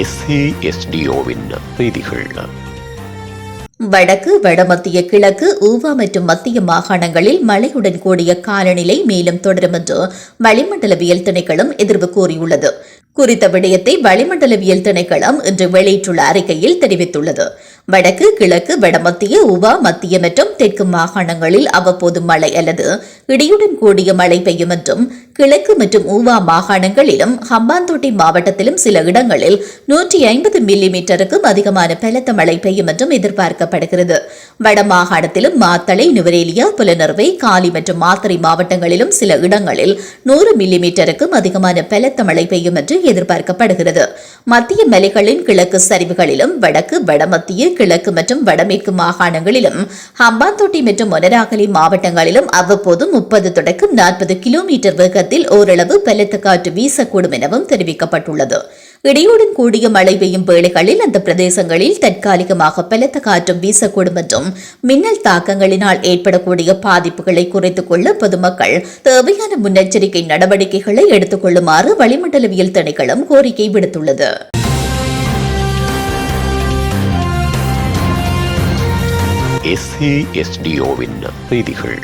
எஸ்ஏஎஸ்டிஓவின் செய்திகள். வடக்கு வடமத்திய கிழக்கு ஊவா மற்றும் மத்திய மாகாணங்களில் மழையுடன் கூடிய காலநிலை மேலும் தொடரும் என்று வளிமண்டலவியல் திணைக்களம் எதிர்வு கூறியுள்ளது. குறித்த விடயத்தை வளிமண்டலவியல் திணைக்களம் இன்று வெளியிட்டுள்ள அறிக்கையில் தெரிவித்துள்ளது. வடக்கு கிழக்கு வடமத்திய உவா மத்திய மற்றும் தெற்கு மாகாணங்களில் அவ்வப்போது மழை அல்லது இடியுடன் கூடிய மழை பெய்யும் என்றும் கிழக்கு மற்றும் ஊவா மாகாணங்களிலும் ஹம்பாந்தோட்டை மாவட்டத்திலும் சில இடங்களில் நூற்றி ஐம்பது மில்லி மீட்டருக்கும் அதிகமான பலத்த மழை பெய்யும் என்றும் எதிர்பார்க்கப்படுகிறது. வட மாகாணத்திலும் மாத்தளை நுவரேலியா புலனர்வை காலி மற்றும் மாத்தறை மாவட்டங்களிலும் சில இடங்களில் நூறு மில்லி மீட்டருக்கும் அதிகமான பலத்த மழை பெய்யும் என்று எதிர்பார்க்கப்படுகிறது. மத்திய மலைகளின் கிழக்கு சரிவுகளிலும் வடக்கு வடமத்திய கிழக்கு மற்றும் வடமேற்கு மாகாணங்களிலும் ஹம்பாந்தோட்டை மற்றும் மொனராகலி மாவட்டங்களிலும் அவ்வப்போது முப்பது தொடக்கம் நாற்பது கிலோமீட்டர் தமிழகத்தில் ஓரளவு பலத்த காற்று வீசக்கூடும் எனவும் தெரிவிக்கப்பட்டுள்ளது. இடியுடன் கூடிய மழை பெய்யும் வேளைகளில் அந்த பிரதேசங்களில் தற்காலிகமாக பலத்த காற்றும் வீசக்கூடும் என்றும் மின்னல் தாக்கங்களினால் ஏற்படக்கூடிய பாதிப்புகளை குறைத்துக் கொள்ள பொதுமக்கள் தேவையான முன்னெச்சரிக்கை நடவடிக்கைகளை எடுத்துக் கொள்ளுமாறு வளிமண்டலவியல் திணைக்களம் கோரிக்கை விடுத்துள்ளது. எஸ்ஏஎஸ்டிஓவின் செய்திகள்.